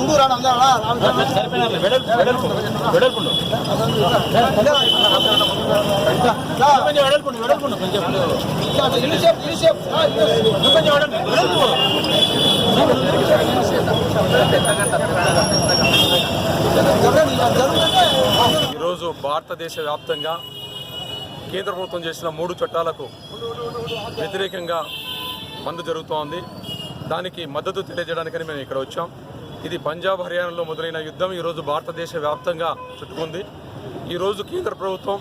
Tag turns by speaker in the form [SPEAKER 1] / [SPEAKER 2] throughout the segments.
[SPEAKER 1] ముందు రాను
[SPEAKER 2] ఈరోజు భారతదేశ వ్యాప్తంగా కేంద్ర ప్రభుత్వం చేసిన మూడు చట్టాలకు వ్యతిరేకంగా మందు జరుగుతోంది. దానికి మద్దతు తెలియజేయడానికని మేము ఇక్కడ వచ్చాం. ఇది పంజాబ్ హర్యానాలో మొదలైన యుద్ధం ఈరోజు భారతదేశ వ్యాప్తంగా చుట్టుకుంది. ఈరోజు కేంద్ర ప్రభుత్వం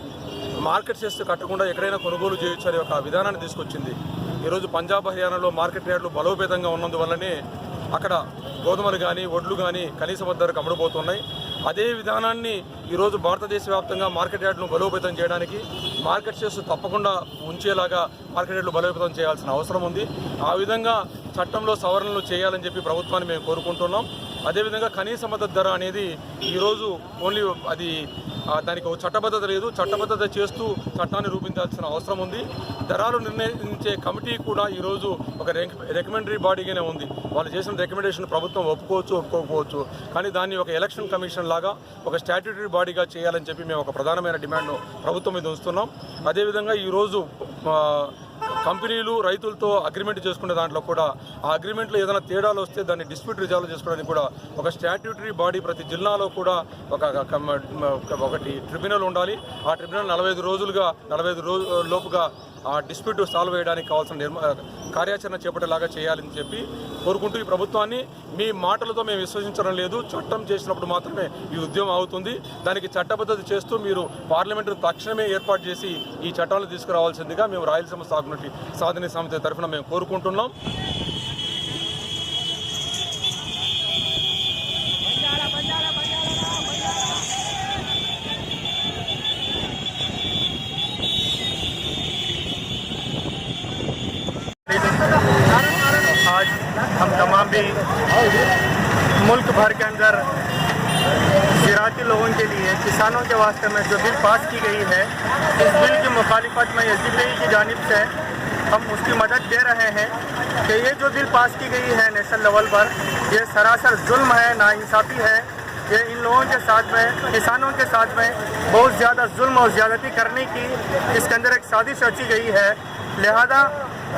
[SPEAKER 2] మార్కెట్ చేస్తే కట్టకుండా ఎక్కడైనా కొనుగోలు చేయొచ్చు అనే ఒక విధానాన్ని తీసుకొచ్చింది. ఈరోజు పంజాబ్ హర్యానాలో మార్కెట్ రేట్లు బలోపేతంగా ఉన్నందువల్లనే అక్కడ గోధుమలు కానీ వడ్లు కానీ కనీస ధరకు అమ్ముడుపోతున్నాయి. అదే విధానాన్ని ఈరోజు భారతదేశ వ్యాప్తంగా మార్కెట్ రేట్లను బలోపేతం చేయడానికి మార్కెట్ చేస్తూ తప్పకుండా ఉంచేలాగా మార్కెట్ యార్డ్లు బలోపేతం చేయాల్సిన అవసరం ఉంది. ఆ విధంగా చట్టంలో సవరణలు చేయాలని చెప్పి ప్రభుత్వాన్ని మేము కోరుకుంటున్నాం. అదేవిధంగా కనీస మద్దతు ధర అనేది ఈరోజు ఓన్లీ అది దానికి ఒక చట్టబద్ధత లేదు. చట్టబద్ధత చేస్తూ చట్టాన్ని రూపొందాల్సిన అవసరం ఉంది. ధరలు నిర్ణయించే కమిటీ కూడా ఈరోజు ఒక రికమెండరీ బాడీగానే ఉంది. వాళ్ళు చేసిన రికమెండేషన్ ప్రభుత్వం ఒప్పుకోవచ్చు ఒప్పుకోకపోవచ్చు. కానీ దాన్ని ఒక ఎలక్షన్ కమిషన్ లాగా ఒక స్టాట్యూటరీ బాడీగా చేయాలని చెప్పి మేము ఒక ప్రధానమైన డిమాండ్ను ప్రభుత్వం మీద ఉంచుతున్నాం. అదేవిధంగా ఈరోజు కంపెనీలు రైతులతో అగ్రిమెంట్ చేసుకునే దాంట్లో కూడా ఆ అగ్రిమెంట్లో ఏదైనా తేడాలు వస్తే దాన్ని డిస్ప్యూట్ రిజాల్వ్ చేసుకోవడానికి కూడా ఒక స్టాట్యూటరీ బాడీ ప్రతి జిల్లాలో కూడా ఒక ఒకటి ట్రిబ్యునల్ ఉండాలి. ఆ ట్రిబ్యునల్ నలభై ఐదు రోజులుగా నలభై ఐదు రోజు లోపుగా ఆ డిస్ప్యూట్ సాల్వ్ చేయడానికి కావాల్సిన నిర్మ కార్యాచరణ చేపట్టేలాగా చేయాలని చెప్పి కోరుకుంటూ ఈ ప్రభుత్వాన్ని మీ మాటలతో మేము విశ్వసించడం లేదు. చట్టం చేసినప్పుడు మాత్రమే ఈ ఉద్యమం అవుతుంది. దానికి చట్టబద్ధత చేస్తూ మీరు పార్లమెంటు తక్షణమే ఏర్పాటు చేసి ఈ చట్టాలు తీసుకురావాల్సిందిగా మేము రాయలసీమ సాగునటి సాధన సమితి తరఫున మేము కోరుకుంటున్నాం.
[SPEAKER 3] तमाम मुल्क भर के अंदर ज़राती लोगों के लिए, किसानों के वास्ते में जो बिल पास की गई है, इस बिल की मुखालिफत में एस की जानब से हम उसकी मदद दे रहे हैं कि ये जो बिल पास की गई है नेशनल लेवल पर, ये सरासर जुल्म है, नाइंसाफ़ी है। ये इन लोगों के साथ में, किसानों के साथ में बहुत ज़्यादा जुल्म और ज़्यादती करने की इसके अंदर एक साजिश रची गई है। लिहाजा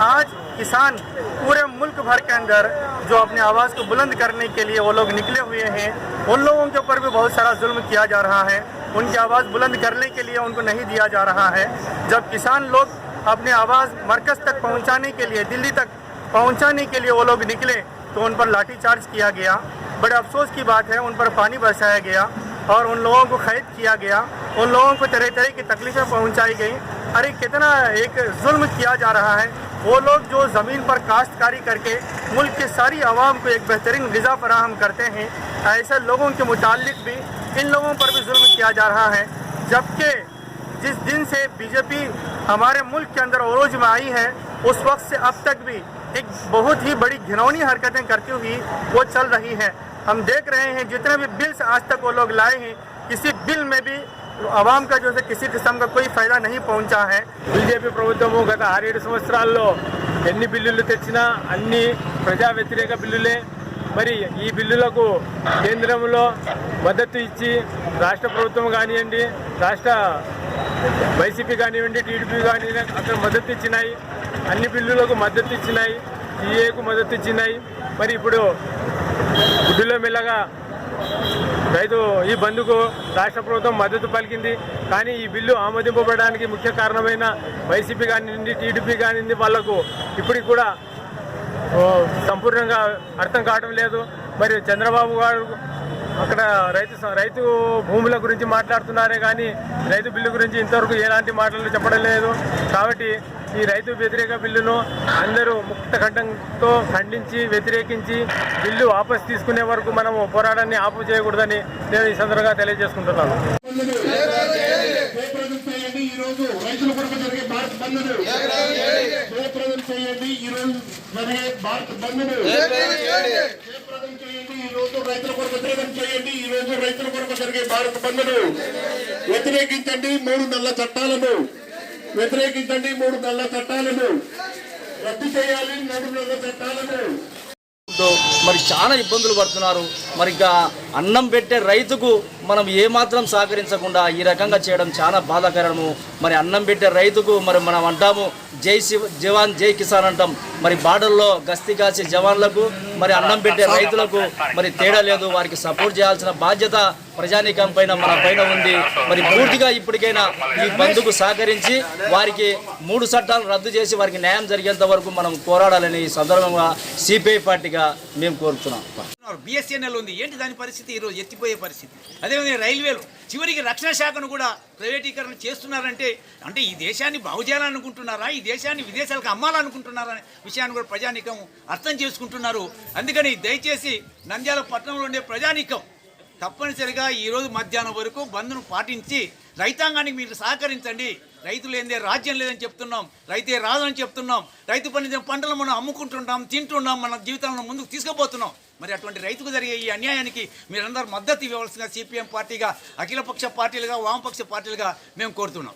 [SPEAKER 3] आज किसान पूरे मुल्क भर के अंदर जो अपनी आवाज़ को बुलंद करने के लिए वो लोग निकले हुए हैं, उन लोगों के ऊपर भी बहुत सारा जुल्म किया जा रहा है। उनकी आवाज़ बुलंद करने के लिए उनको नहीं दिया जा रहा है। जब किसान लोग अपनी आवाज़ मरकज़ तक पहुँचाने के लिए, दिल्ली तक पहुँचाने के लिए वो लोग निकले तो उन पर लाठीचार्ज किया गया। बड़े अफसोस की बात है, उन पर पानी बरसाया गया और उन लोगों को कैद किया गया। उन लोगों को तरह तरह की तकलीफें पहुंचाई गई। अरे, कितना एक जुल्म किया जा रहा है। वो लोग जो ज़मीन पर काश्तकारी करके मुल्क की सारी आवाम को एक बेहतरीन गज़ा फराहम करते हैं, ऐसे लोगों के मुतालिक भी इन लोगों पर भी जुल्म किया जा रहा है। जबकि जिस दिन से बीजेपी हमारे मुल्क के अंदर अरोज में आई है, उस वक्त से अब तक भी एक बहुत ही बड़ी घिनौनी हरकतें करती हुई वो चल रही है। हम देख रहे हैं जितने भी बिल्स आज तक वो लोग लाए हैं, किसी बिल में भी आवाम का जो है किसी किस्म का कोई फायदा नहीं पहुंचा है
[SPEAKER 4] బీజేపీ ప్రభుత్వము గత ఆరేడు సంవత్సరాల్లో ఎన్ని బిల్లులు తెచ్చినా అన్ని ప్రజా వ్యతిరేక బిల్లులే మరి ఈ బిల్లులకు కేంద్రంలో మద్దతు ఇచ్చి రాష్ట్ర ప్రభుత్వం కానివ్వండి రాష్ట్ర వైసీపీ కానివ్వండి టీడీపీ కానివ్వండి అక్కడ మద్దతు ఇచ్చినాయి అన్ని బిల్లులకు మద్దతు ఇచ్చినాయి ఈఏకు మద్దతు ఇచ్చినాయి మరి ఇప్పుడు గుడ్డులో మెల్లగా రైతు ఈ బంద్కు రాష్ట్ర ప్రభుత్వం మద్దతు పలికింది. కానీ ఈ బిల్లు ఆమోదింపబడడానికి ముఖ్య కారణమైన వైసీపీ కానివ్వండి టీడీపీ కానివ్వండి వాళ్ళకు ఇప్పటికి కూడా సంపూర్ణంగా అర్థం కావడం లేదు. మరి చంద్రబాబు గారు అక్కడ రైతు రైతు భూముల గురించి మాట్లాడుతున్నారే కానీ రైతు బిల్లు గురించి ఇంతవరకు ఎలాంటి మాటలు చెప్పడం లేదు. కాబట్టి ఈ రైతు వ్యతిరేక బిల్లును అందరూ ముక్త ఖండంతో ఖండించి వ్యతిరేకించి బిల్లు వాపసు తీసుకునే వరకు మనము పోరాటాన్ని ఆపు చేయకూడదని నేను ఈ సందర్భంగా తెలియజేసుకుంటున్నాను.
[SPEAKER 5] ఈ రోజు రైతుల కొరకు వ్యతిరేకం చేయండి ఈ రోజు రైతుల కొరకు జరిగే వ్యతిరేకించండి మూడు నల్ల చట్టాలను. వ్యతిరేకించండి. మూడు నల్ల చట్టాలను రద్దు చేయాలి. మూడు నల్ల చట్టాలను
[SPEAKER 3] మరి
[SPEAKER 6] చాలా ఇబ్బందులు పడుతున్నారు. మరి అన్నం పెట్టే రైతుకు మనం ఏమాత్రం సహకరించకుండా ఈ రకంగా చేయడం చాలా బాధాకరము. మరి అన్నం పెట్టే రైతుకు మరి మనం అంటాము జై శివ జవాన్ జై కిసాన్ అంటాం. మరి బార్డర్లో గస్తీ కాసే జవాన్లకు మరి అన్నం పెట్టే రైతులకు మరి తేడా లేదు. వారికి సపోర్ట్ చేయాల్సిన బాధ్యత ప్రజానీకం పైన మన పైన ఉంది. మరి పూర్తిగా ఇప్పటికైనా ఈ బంధుకు సహకరించి వారికి మూడు చట్టాలు రద్దు చేసి వారికి న్యాయం జరిగేంత వరకు మనం పోరాడాలని ఈ సందర్భంగా సిపిఐ పార్టీగా మేము కోరుతున్నాం.
[SPEAKER 7] బిఎస్ఎన్ఎల్ ఉంది. ఏంటి దాని పరిస్థితి? ఈరోజు ఎత్తిపోయే పరిస్థితి. అదేవిధంగా రైల్వేలు. చివరికి రక్షణ శాఖను కూడా ప్రైవేటీకరణ చేస్తున్నారంటే అంటే ఈ దేశాన్ని బాగు చేయాలనుకుంటున్నారా ఈ దేశాన్ని విదేశాలకు అమ్మాలనుకుంటున్నారా అనే విషయాన్ని కూడా ప్రజానీకం అర్థం చేసుకుంటున్నారు. అందుకని దయచేసి నంద్యాల పట్టణంలో ఉండే ప్రజానీకం తప్పనిసరిగా ఈరోజు మధ్యాహ్నం వరకు బంద్ను పాటించి రైతాంగానికి మీరు సహకరించండి. రైతు లేదే రాజ్యం లేదని చెప్తున్నాం. రైతే రాదని చెప్తున్నాం. రైతు పండించిన పంటలు మనం అమ్ముకుంటున్నాం తింటున్నాం మన జీవితాలను ముందుకు తీసుకుపోతున్నాం. మరి అటువంటి రైతుకు జరిగే ఈ అన్యాయానికి మీరందరూ మద్దతు ఇవ్వవలసిన సిపిఎం పార్టీగా అఖిలపక్ష పార్టీలుగా వామపక్ష పార్టీలుగా మేము కోరుతున్నాం.